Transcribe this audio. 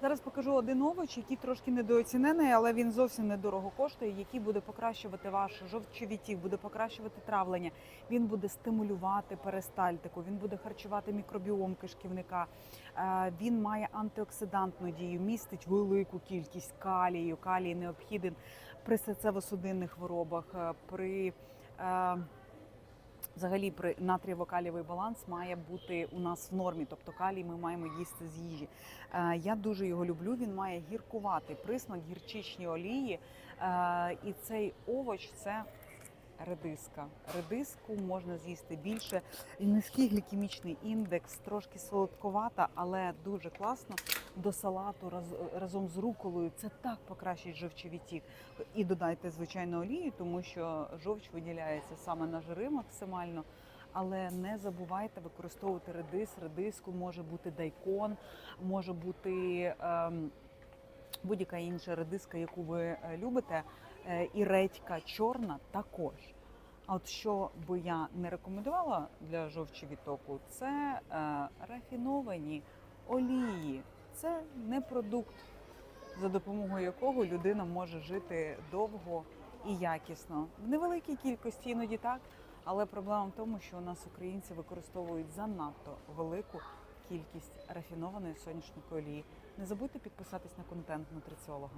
Зараз покажу один овоч, який трошки недооцінений, але він зовсім недорого коштує, який буде покращувати ваш жовчовітів, буде покращувати травлення. Він буде стимулювати перистальтику, він буде харчувати мікробіом кишківника. Е, Він має антиоксидантну дію, містить велику кількість калію. Калій необхіден при серцево-судинних хворобах, е, при е, Взагалі, при натрієво-калієвий баланс має бути у нас в нормі, тобто калій ми маємо їсти з їжі. Е, Я дуже його люблю. Він має гіркувати присмак, гірчичні олії. Е, І цей овоч це редиска. Редиску можна з'їсти більше. Низький глікемічний індекс, трошки солодковата, але дуже класно до салату раз- разом з руколою. Це так покращить жовчовітік. І додайте звичайно олію, тому що жовч виділяється саме на жири максимально. Але не забувайте використовувати редис. Редиску може бути дайкон, може бути ем, будь-яка інша редиска, яку ви е, любите. Е, і редька чорна також. А от що би я не рекомендувала для жовчовітоку, це е, рафіновані олії. Це не продукт, за допомогою якого людина може жити довго і якісно. В невеликій кількості іноді так, але проблема в тому, що у нас українці використовують занадто велику кількість рафінованої соняшникової олії. Не забудьте підписатись на контент нутриціолога.